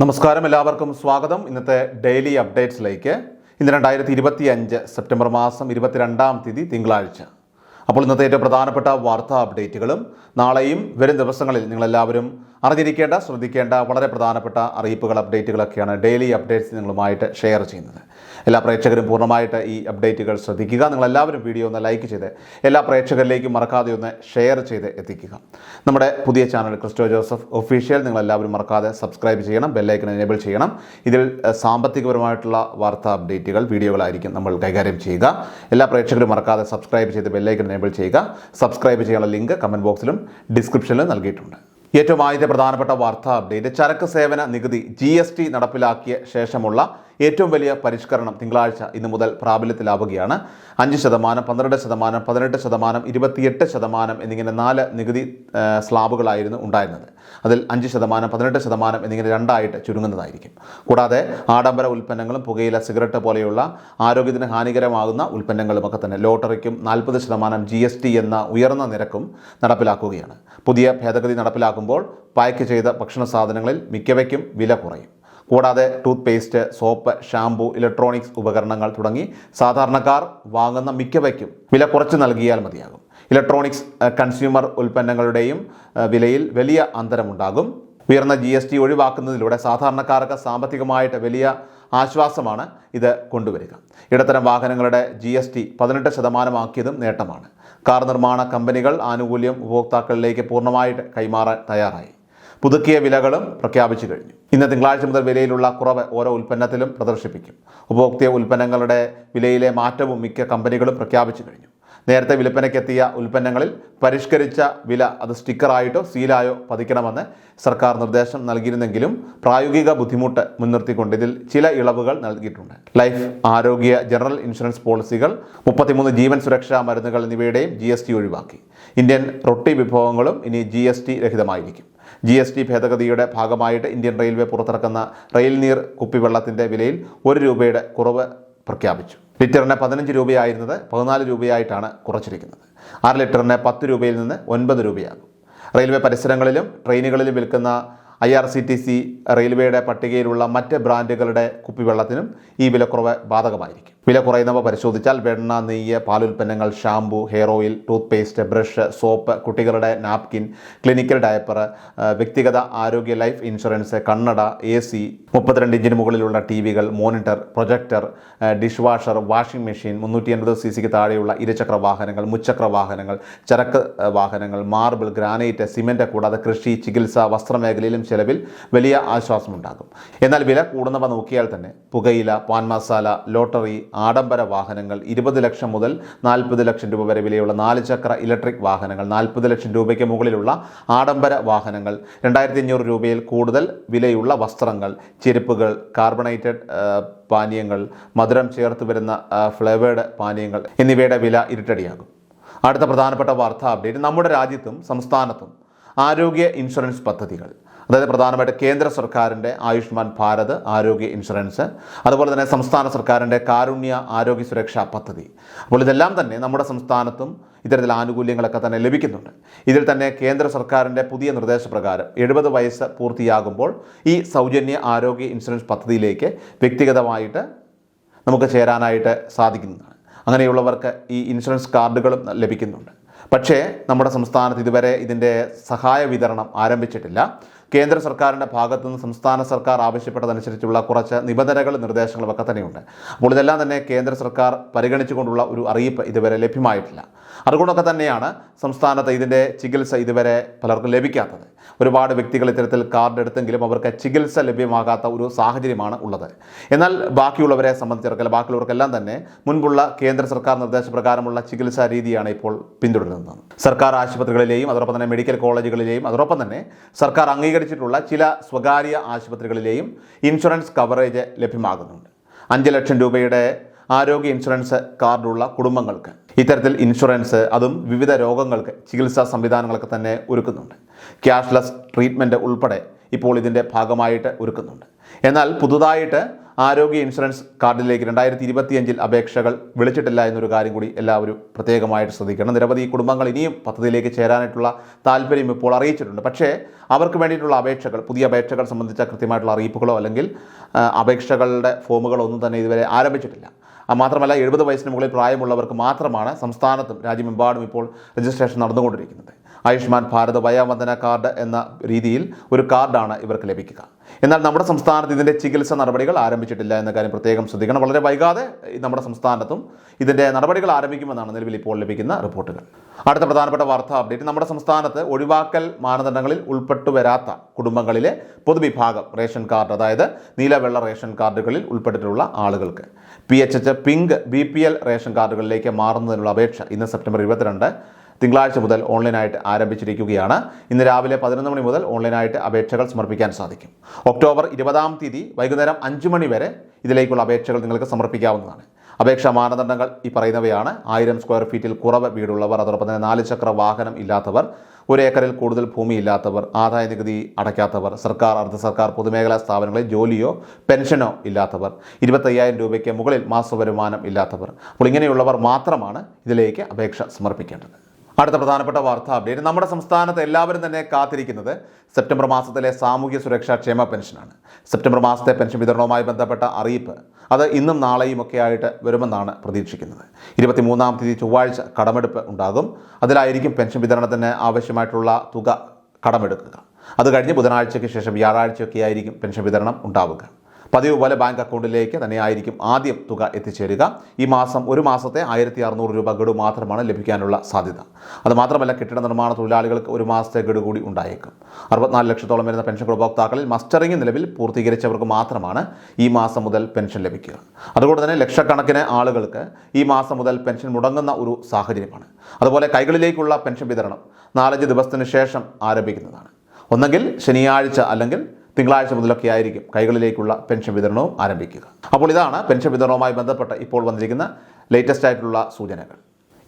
നമസ്കാരം എല്ലാവർക്കും സ്വാഗതം. ഇന്നത്തെ ഡെയിലി അപ്ഡേറ്റ്സിലേക്ക്. ഇന്ന് രണ്ടായിരത്തി ഇരുപത്തി അഞ്ച് സെപ്റ്റംബർ മാസം ഇരുപത്തിരണ്ടാം തീയതി തിങ്കളാഴ്ച. അപ്പോൾ ഇന്നത്തെ ഏറ്റവും പ്രധാനപ്പെട്ട വാർത്താ അപ്ഡേറ്റുകളും നാളെയും വരും ദിവസങ്ങളിൽ നിങ്ങളെല്ലാവരും അറിഞ്ഞിരിക്കേണ്ട ശ്രദ്ധിക്കേണ്ട വളരെ പ്രധാനപ്പെട്ട അറിയിപ്പുകൾ അപ്ഡേറ്റുകളൊക്കെയാണ് ഡെയിലി അപ്ഡേറ്റ്സ് നിങ്ങളുമായിട്ട് ഷെയർ ചെയ്യുന്നത്. എല്ലാ പ്രേക്ഷകരും പൂർണമായിട്ട് ഈ അപ്ഡേറ്റുകൾ ശ്രദ്ധിക്കുക. നിങ്ങളെല്ലാവരും വീഡിയോ ഒന്ന് ലൈക്ക് ചെയ്ത് എല്ലാ പ്രേക്ഷകരിലേക്കും മറക്കാതെ ഒന്ന് ഷെയർ ചെയ്ത് എത്തിക്കുക. നമ്മുടെ പുതിയ ചാനൽ ക്രിസ്റ്റോ ജോസഫ് ഒഫീഷ്യൽ. നിങ്ങളെല്ലാവരും മറക്കാതെ സബ്സ്ക്രൈബ് ചെയ്യണം ബെല്ലൈക്കൺ എനേബിൾ ചെയ്യണം. ഇതിൽ സാമ്പത്തികപരമായിട്ടുള്ള വാർത്താ അപ്ഡേറ്റുകൾ വീഡിയോകളായിരിക്കും നമ്മൾ കൈകാര്യം ചെയ്യുക. എല്ലാ പ്രേക്ഷകരും മറക്കാതെ സബ്സ്ക്രൈബ് ചെയ്ത് ബെല്ലൈക്കൺ എനേബിൾ ചെയ്യുക. സബ്സ്ക്രൈബ് ചെയ്യാനുള്ള ലിങ്ക് കമന്റ് ബോക്സിലും ഡിസ്ക്രിപ്ഷനിലും നൽകിയിട്ടുണ്ട്. ഏറ്റവും ആദ്യത്തെ പ്രധാനപ്പെട്ട വാർത്താ അപ്ഡേറ്റ് ചരക്ക് സേവന നികുതി ജി നടപ്പിലാക്കിയ ശേഷമുള്ള ഏറ്റവും വലിയ പരിഷ്കരണം തിങ്കളാഴ്ച ഇന്നു മുതൽ പ്രാബല്യത്തിലാവുകയാണ്. അഞ്ച് ശതമാനം പന്ത്രണ്ട് ശതമാനം പതിനെട്ട് ശതമാനം ഇരുപത്തിയെട്ട് ശതമാനം എന്നിങ്ങനെ നാല് നികുതി സ്ലാബുകളായിരുന്നു ഉണ്ടായിരുന്നത്. അതിൽ അഞ്ച് ശതമാനം പതിനെട്ട് ശതമാനം എന്നിങ്ങനെ രണ്ടായിട്ട് ചുരുങ്ങുന്നതായിരിക്കും. കൂടാതെ ആഡംബര ഉൽപ്പന്നങ്ങളും പുകയില സിഗരറ്റ് പോലെയുള്ള ആരോഗ്യത്തിന് ഹാനികരമാകുന്ന ഉൽപ്പന്നങ്ങളുമൊക്കെ തന്നെ ലോട്ടറിക്കും നാൽപ്പത് ശതമാനം ജി എസ് ടി എന്ന ഉയർന്ന നിരക്കും നടപ്പിലാക്കുകയാണ്. പുതിയ ഭേദഗതി നടപ്പിലാക്കുമ്പോൾ പായ്ക്ക് ചെയ്ത ഭക്ഷണ സാധനങ്ങളിൽ മിക്കവയ്ക്കും വില കുറയും. കൂടാതെ toothpaste soap shampoo electronics ഉപകരണങ്ങൾ തുടങ്ങി സാധാരണക്കാർ വാങ്ങുന്ന മിക്കവയ്ക്കും വില കുറച്ച് നൽകിയാൽ മതിയാകും. ഇലക്ട്രോണിക്സ് കൺസ്യൂമർ ഉൽപ്പന്നങ്ങളുടെയും വിലയിൽ വലിയ അന്തരമുണ്ടാകും. ഉയർന്ന ജി എസ് ടി ഒഴിവാക്കുന്നതിലൂടെ സാധാരണക്കാർക്ക് സാമ്പത്തികമായിട്ട് വലിയ ആശ്വാസമാണ് ഇത് കൊണ്ടുവരിക. ഇടത്തരം വാഹനങ്ങളുടെ ജി എസ് ടി പതിനെട്ട് ശതമാനമാക്കിയതും നേട്ടമാണ്. കാർ നിർമ്മാണ കമ്പനികൾ ആനുകൂല്യം ഉപഭോക്താക്കളിലേക്ക് പൂർണമായിട്ട് കൈമാറാൻ തയ്യാറായി. പുതുക്കിയ വിലകളും പ്രഖ്യാപിച്ചു കഴിഞ്ഞു. ഇന്ന് തിങ്കളാഴ്ച മുതൽ വിലയിലുള്ള കുറവ് ഓരോ ഉൽപ്പന്നത്തിലും പ്രദർശിപ്പിക്കും. ഉപഭോക്തൃ ഉൽപ്പന്നങ്ങളുടെ വിലയിലെ മാറ്റവും മിക്ക കമ്പനികളും പ്രഖ്യാപിച്ചു കഴിഞ്ഞു. നേരത്തെ വിൽപ്പനയ്ക്കെത്തിയ ഉൽപ്പന്നങ്ങളിൽ പരിഷ്കരിച്ച വില അത് സ്റ്റിക്കറായിട്ടോ സീലായോ പതിക്കണമെന്ന് സർക്കാർ നിർദ്ദേശം നൽകിയിരുന്നെങ്കിലും പ്രായോഗിക ബുദ്ധിമുട്ട് മുൻനിർത്തിക്കൊണ്ട് ഇതിൽ ചില ഇളവുകൾ നൽകിയിട്ടുണ്ട്. ലൈഫ് ആരോഗ്യ ജനറൽ ഇൻഷുറൻസ് പോളിസികൾ മുപ്പത്തിമൂന്ന് ജീവൻ സുരക്ഷാ മരുന്നുകൾ എന്നിവയുടെയും ജി ഒഴിവാക്കി. ഇന്ത്യൻ റൊട്ടി വിഭവങ്ങളും ഇനി ജി രഹിതമായിരിക്കും. ജി എസ് ടി ഭേദഗതിയുടെ ഭാഗമായിട്ട് ഇന്ത്യൻ റെയിൽവേ പുറത്തിറക്കുന്ന റെയിൽ നീർ കുപ്പിവെള്ളത്തിന്റെ വിലയിൽ ഒരു രൂപയുടെ കുറവ് പ്രഖ്യാപിച്ചു. ലിറ്ററിന് പതിനഞ്ച് രൂപയായിരുന്നത് പതിനാല് രൂപയായിട്ടാണ് കുറച്ചിരിക്കുന്നത്. ആറ് ലിറ്ററിന് പത്ത് രൂപയിൽ നിന്ന് ഒൻപത് രൂപയാകും. റെയിൽവേ പരിസരങ്ങളിലും ട്രെയിനുകളിലും വിൽക്കുന്ന I R C T C റെയിൽവേയുടെ പട്ടികയിലുള്ള മറ്റ് ബ്രാൻഡുകളുടെ കുപ്പിവെള്ളത്തിനും ഈ വിലക്കുറവ് ബാധകമായിരിക്കും. വില കുറയുന്നവ പരിശോധിച്ചാൽ വെണ്ണ നെയ്യ് പാലുൽപ്പന്നങ്ങൾ shampoo hair oil toothpaste brush soap കുട്ടികളുടെ നാപ്കിൻ ക്ലിനിക്കൽ ഡയപ്പർ വ്യക്തിഗത ആരോഗ്യ ലൈഫ് ഇൻഷുറൻസ് കണ്ണട എ സി മുപ്പത്തിരണ്ട് ഇഞ്ചിന് മുകളിലുള്ള T വികൾ monitor projector dish washer washing machine മുന്നൂറ്റി എൺപത് സി സിക്ക് താഴെയുള്ള ഇരുചക്ര വാഹനങ്ങൾ മുച്ചക്ര വാഹനങ്ങൾ ചരക്ക് വാഹനങ്ങൾ മാർബിൾ ഗ്രാനൈറ്റ് സിമെന്റ് കൂടാതെ കൃഷി ചികിത്സ വസ്ത്രമേഖലയിലും ചെലവിൽ വലിയ ആശ്വാസമുണ്ടാകും. എന്നാൽ വില കൂടുന്നവ നോക്കിയാൽ തന്നെ പുകയില പാൻ മസാല ലോട്ടറി ആഡംബര വാഹനങ്ങൾ ഇരുപത് ലക്ഷം മുതൽ നാൽപ്പത് ലക്ഷം രൂപ വരെ വിലയുള്ള നാല് ചക്ര ഇലക്ട്രിക് വാഹനങ്ങൾ നാൽപ്പത് ലക്ഷം രൂപയ്ക്ക് മുകളിലുള്ള ആഡംബര വാഹനങ്ങൾ രണ്ടായിരത്തി അഞ്ഞൂറ് രൂപയിൽ കൂടുതൽ വിലയുള്ള വസ്ത്രങ്ങൾ ചെരുപ്പുകൾ കാർബണേറ്റഡ് പാനീയങ്ങൾ മധുരം ചേർത്ത് വരുന്ന ഫ്ലേവേഡ് പാനീയങ്ങൾ എന്നിവയുടെ വില ഇരുട്ടടിയാകും. അടുത്ത പ്രധാനപ്പെട്ട വാർത്താ അപ്ഡേറ്റ് നമ്മുടെ രാജ്യത്തും സംസ്ഥാനത്തും ആരോഗ്യ ഇൻഷുറൻസ് പദ്ധതികൾ. അതായത് പ്രധാനമായിട്ട് കേന്ദ്ര സർക്കാരിന്റെ ആയുഷ്മാൻ ഭാരത് ആരോഗ്യ ഇൻഷുറൻസ് അതുപോലെ തന്നെ സംസ്ഥാന സർക്കാരിന്റെ കാരുണ്യ ആരോഗ്യ സുരക്ഷാ പദ്ധതി. അപ്പോൾ ഇതെല്ലാം തന്നെ നമ്മുടെ സംസ്ഥാനത്തും ഇത്തരത്തിൽ ആനുകൂല്യങ്ങളൊക്കെ തന്നെ ലഭിക്കുന്നുണ്ട്. ഇതിൽ തന്നെ കേന്ദ്ര സർക്കാരിന്റെ പുതിയ നിർദ്ദേശപ്രകാരം എഴുപത് വയസ്സ് പൂർത്തിയാകുമ്പോൾ ഈ സൗജന്യ ആരോഗ്യ ഇൻഷുറൻസ് പദ്ധതിയിലേക്ക് വ്യക്തിഗതമായിട്ട് നമുക്ക് ചേരാനായിട്ട് സാധിക്കുന്നതാണ്. അങ്ങനെയുള്ളവർക്ക് ഈ ഇൻഷുറൻസ് കാർഡുകളും ലഭിക്കുന്നുണ്ട്. പക്ഷേ നമ്മുടെ സംസ്ഥാനത്ത് ഇതുവരെ ഇതിന്റെ സഹായ വിതരണം ആരംഭിച്ചിട്ടില്ല. കേന്ദ്ര സർക്കാരിന്റെ ഭാഗത്തു നിന്ന് സംസ്ഥാന സർക്കാർ ആവശ്യപ്പെട്ടതനുസരിച്ചുള്ള കുറച്ച് നിബന്ധനകൾ നിർദ്ദേശങ്ങളും ഒക്കെ തന്നെയുണ്ട്. അപ്പോൾ ഇതെല്ലാം തന്നെ കേന്ദ്ര സർക്കാർ പരിഗണിച്ചുകൊണ്ടുള്ള ഒരു അറിയിപ്പ് ഇതുവരെ ലഭ്യമായിട്ടില്ല. അതുകൊണ്ടൊക്കെ തന്നെയാണ് സംസ്ഥാനത്ത് ഇതിന്റെ ചികിത്സ ഇതുവരെ പലർക്കും ലഭിക്കാത്തത്. ഒരുപാട് വ്യക്തികൾ ഇത്തരത്തിൽ കാർഡ് എടുത്തെങ്കിലും അവർക്ക് ചികിത്സ ലഭ്യമാകാത്ത ഒരു സാഹചര്യമാണ് ഉള്ളത്. എന്നാൽ ബാക്കിയുള്ളവരെ സംബന്ധിച്ചിടത്തോളം ബാക്കിയുള്ളവർക്കെല്ലാം തന്നെ മുൻപുള്ള കേന്ദ്ര സർക്കാർ നിർദ്ദേശപ്രകാരമുള്ള ചികിത്സാ രീതിയാണ് ഇപ്പോൾ പിന്തുടരുന്നത്. സർക്കാർ ആശുപത്രികളിലെയും അതോടൊപ്പം തന്നെ മെഡിക്കൽ കോളേജുകളിലെയും അതോടൊപ്പം തന്നെ സർക്കാർ അംഗീകരിച്ചിട്ടുള്ള ചില സ്വകാര്യ ആശുപത്രികളിലെയും ഇൻഷുറൻസ് കവറേജ് ലഭ്യമാകുന്നുണ്ട്. അഞ്ച് ലക്ഷം രൂപയുടെ ആരോഗ്യ ഇൻഷുറൻസ് കാർഡുള്ള കുടുംബങ്ങൾക്ക് ഇത്തരത്തിൽ ഇൻഷുറൻസ് അതും വിവിധ രോഗങ്ങൾക്ക് ചികിത്സാ സംവിധാനങ്ങളൊക്കെ തന്നെ ഒരുക്കുന്നുണ്ട്. ക്യാഷ്ലെസ് ട്രീറ്റ്മെന്റ് ഉൾപ്പെടെ ഇപ്പോൾ ഇതിന്റെ ഭാഗമായിട്ട് ഒരുക്കുന്നുണ്ട്. എന്നാൽ പുതുതായിട്ട് ആരോഗ്യ ഇൻഷുറൻസ് കാർഡിലേക്ക് രണ്ടായിരത്തി ഇരുപത്തിയഞ്ചിൽ അപേക്ഷകൾ വിളിച്ചിട്ടില്ല എന്നൊരു കാര്യം കൂടി എല്ലാവരും പ്രത്യേകമായിട്ട് ശ്രദ്ധിക്കണം. നിരവധി കുടുംബങ്ങൾ ഇനിയും പദ്ധതിയിലേക്ക് ചേരാനായിട്ടുള്ള താല്പര്യം ഇപ്പോൾ അറിയിച്ചിട്ടുണ്ട്. പക്ഷേ അവർക്ക് വേണ്ടിയിട്ടുള്ള അപേക്ഷകൾ പുതിയ അപേക്ഷകൾ സംബന്ധിച്ച കൃത്യമായിട്ടുള്ള അറിയിപ്പുകളോ അല്ലെങ്കിൽ അപേക്ഷകളുടെ ഫോമുകളോ ഒന്നും തന്നെ ഇതുവരെ ആരംഭിച്ചിട്ടില്ല. മാത്രമല്ല എഴുപത് വയസ്സിന് മുകളിൽ പ്രായമുള്ളവർക്ക് മാത്രമാണ് സംസ്ഥാനത്തും രാജ്യമെമ്പാടും ഇപ്പോൾ രജിസ്ട്രേഷൻ നടന്നുകൊണ്ടിരിക്കുന്നത്. ആയുഷ്മാൻ ഭാരത് വയോവന്ദന കാർഡ് എന്ന രീതിയിൽ ഒരു കാർഡാണ് ഇവർക്ക് ലഭിക്കുക. എന്നാൽ നമ്മുടെ സംസ്ഥാനത്ത് ഇതിന്റെ ചികിത്സ നടപടികൾ ആരംഭിച്ചിട്ടില്ല എന്ന കാര്യം പ്രത്യേകം ശ്രദ്ധിക്കണം. വളരെ വൈകാതെ നമ്മുടെ സംസ്ഥാനത്തും ഇതിന്റെ നടപടികൾ ആരംഭിക്കുമെന്നാണ് നിലവിൽ ഇപ്പോൾ ലഭിക്കുന്ന റിപ്പോർട്ടുകൾ. അടുത്ത പ്രധാനപ്പെട്ട വാർത്താ അപ്ഡേറ്റ്. നമ്മുടെ സംസ്ഥാനത്ത് ഒഴിവാക്കൽ മാനദണ്ഡങ്ങളിൽ ഉൾപ്പെട്ടു വരാത്ത കുടുംബങ്ങളിലെ പൊതുവിഭാഗം റേഷൻ കാർഡ് അതായത് നീലവെള്ള റേഷൻ കാർഡുകളിൽ ഉൾപ്പെട്ടിട്ടുള്ള ആളുകൾക്ക്. P H H pink B P L ration കാർഡുകളിലേക്ക് മാറുന്നതിനുള്ള അപേക്ഷ ഇന്ന് സെപ്റ്റംബർ ഇരുപത്തിരണ്ട് തിങ്കളാഴ്ച മുതൽ ഓൺലൈനായിട്ട് ആരംഭിച്ചിരിക്കുകയാണ്. ഇന്ന് രാവിലെ പതിനൊന്ന് മണി മുതൽ ഓൺലൈനായിട്ട് അപേക്ഷകൾ സമർപ്പിക്കാൻ സാധിക്കും. ഒക്ടോബർ ഇരുപതാം തീയതി വൈകുന്നേരം അഞ്ച് മണി വരെ ഇതിലേക്കുള്ള അപേക്ഷകൾ നിങ്ങൾക്ക് സമർപ്പിക്കാവുന്നതാണ്. അപേക്ഷാ മാനദണ്ഡങ്ങൾ ഈ പറയുന്നവയാണ്. ആയിരം സ്ക്വയർ ഫീറ്റിൽ കുറവ് വീടുള്ളവർ അതോടൊപ്പം തന്നെ നാല് ചക്ര വാഹനം ഇല്ലാത്തവർ ഒരു ഏക്കറിൽ കൂടുതൽ ഭൂമി ഇല്ലാത്തവർ ആദായ നികുതി അടയ്ക്കാത്തവർ സർക്കാർ അർദ്ധ സർക്കാർ പൊതുമേഖലാ സ്ഥാപനങ്ങളിൽ ജോലിയോ പെൻഷനോ ഇല്ലാത്തവർ ഇരുപത്തയ്യായിരം രൂപയ്ക്ക് മുകളിൽ മാസവരുമാനം ഇല്ലാത്തവർ. അപ്പോൾ ഇങ്ങനെയുള്ളവർ മാത്രമാണ് ഇതിലേക്ക് അപേക്ഷ സമർപ്പിക്കേണ്ടത്. അടുത്ത പ്രധാനപ്പെട്ട വാർത്താ അപ്ഡേറ്റ് നമ്മുടെ സംസ്ഥാനത്ത് എല്ലാവരും തന്നെ കാത്തിരിക്കുന്നത് സെപ്റ്റംബർ മാസത്തിലെ സാമൂഹ്യ സുരക്ഷാ ക്ഷേമ പെൻഷനാണ്. സെപ്റ്റംബർ മാസത്തെ പെൻഷൻ വിതരണവുമായി ബന്ധപ്പെട്ട അറിയിപ്പ് അത് ഇന്നും നാളെയും ഒക്കെ ആയിട്ട് വരുമെന്നാണ് പ്രതീക്ഷിക്കുന്നത്. ഇരുപത്തിമൂന്നാം തീയതി ചൊവ്വാഴ്ച കടമെടുപ്പ് ഉണ്ടാകും. അതിലായിരിക്കും പെൻഷൻ വിതരണത്തിന് ആവശ്യമായിട്ടുള്ള തുക കടമെടുക്കുക. അത് കഴിഞ്ഞ് ബുധനാഴ്ചയ്ക്ക് ശേഷം വ്യാഴാഴ്ചയൊക്കെ ആയിരിക്കും പെൻഷൻ വിതരണം ഉണ്ടാവുക. പതിവ് പോലെ ബാങ്ക് അക്കൗണ്ടിലേക്ക് തന്നെയായിരിക്കും ആദ്യം തുക എത്തിച്ചേരുക. ഈ മാസം ഒരു മാസത്തെ ആയിരത്തി അറുന്നൂറ് രൂപ ഗഡു മാത്രമാണ് ലഭിക്കാനുള്ള സാധ്യത. അത് മാത്രമല്ല കെട്ടിട നിർമ്മാണ തൊഴിലാളികൾക്ക് ഒരു മാസത്തെ ഗഡു കൂടി ഉണ്ടായേക്കും. അറുപത്തിനാല് ലക്ഷത്തോളം വരുന്ന പെൻഷൻ ഗുണഭോക്താക്കളിൽ മസ്റ്ററിംഗ് നിലവിൽ പൂർത്തീകരിച്ചവർക്ക് മാത്രമാണ് ഈ മാസം മുതൽ പെൻഷൻ ലഭിക്കുക. അതുകൊണ്ട് തന്നെ ലക്ഷക്കണക്കിന് ആളുകൾക്ക് ഈ മാസം മുതൽ പെൻഷൻ മുടങ്ങുന്ന ഒരു സാഹചര്യമാണ്. അതുപോലെ കൈകളിലേക്കുള്ള പെൻഷൻ വിതരണം നാലഞ്ച് ദിവസത്തിന് ശേഷം ആരംഭിക്കുന്നതാണ്. ഒന്നെങ്കിൽ ശനിയാഴ്ച അല്ലെങ്കിൽ തിങ്കളാഴ്ച മുതലൊക്കെ ആയിരിക്കും കൈകളിലേക്കുള്ള പെൻഷൻ വിതരണവും ആരംഭിക്കുക. അപ്പോൾ ഇതാണ് പെൻഷൻ വിതരണവുമായി ബന്ധപ്പെട്ട് ഇപ്പോൾ വന്നിരിക്കുന്ന ലേറ്റസ്റ്റ് ആയിട്ടുള്ള സൂചനകൾ.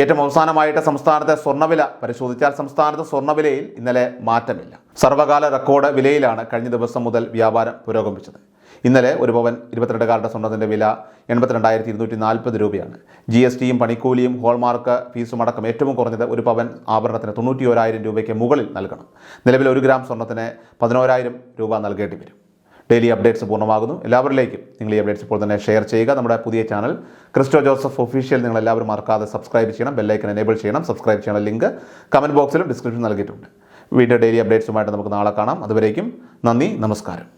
ഏറ്റവും അവസാനമായിട്ട് സംസ്ഥാനത്തെ സ്വർണവില പരിശോധിച്ചാൽ സംസ്ഥാനത്ത് സ്വർണവിലയിൽ ഇന്നലെ മാറ്റമില്ല. സർവകാല റെക്കോർഡ് വിലയിലാണ് കഴിഞ്ഞ ദിവസം മുതൽ വ്യാപാരം പുരോഗമിച്ചത്. ഇന്നലെ ഒരു പവൻ ഇരുപത്തിരണ്ട് കാരുടെ സ്വർണത്തിന്റെ വില എൺപത്തിരണ്ടായിരത്തി ഇരുന്നൂറ്റി നാൽപ്പത് രൂപയാണ് ജി എസ് ടിയും പണിക്കൂലിയും ഹോൾമാർക്ക് ഫീസും അടക്കം ഏറ്റവും കുറഞ്ഞത് ഒരു പവൻ ആഭരണത്തിന് തൊണ്ണൂറ്റി ഓരായിരം രൂപയ്ക്ക് മുകളിൽ നൽകണം. നിലവിൽ ഒരു ഗ്രാം സ്വർണത്തിന് പതിനോരായിരം രൂപ നൽകേണ്ടി വരും. ഡെയിലി അപ്ഡേറ്റ്സ് പൂർണമാകുന്നു. എല്ലാവരിലേക്കും നിങ്ങൾ ഈ അപ്ഡേറ്റ്സ് ഇപ്പോൾ തന്നെ ഷെയർ ചെയ്യുക. നമ്മുടെ പുതിയ ചാനൽ ക്രിസ്റ്റോ ജോസഫ് ഒഫീഷ്യൽ നിങ്ങൾ എല്ലാവരും മറക്കാതെ സബ്സ്ക്രൈബ് ചെയ്യണം. ബെല്ലൈക്കൻ എനേബിൾ ചെയ്യണം. സബ്സ്ക്രൈബ് ചെയ്യണം ലിങ്ക് കമന്റ് ബോക്സിലും ഡിസ്ക്രിപ്ഷൻ നൽകിയിട്ടുണ്ട്. വീണ്ടും ഡെയിലി അപ്ഡേറ്റ്സുമായിട്ട് നമുക്ക് നാളെ കാണാം. അതുവരേക്കും നന്ദി നമസ്കാരം.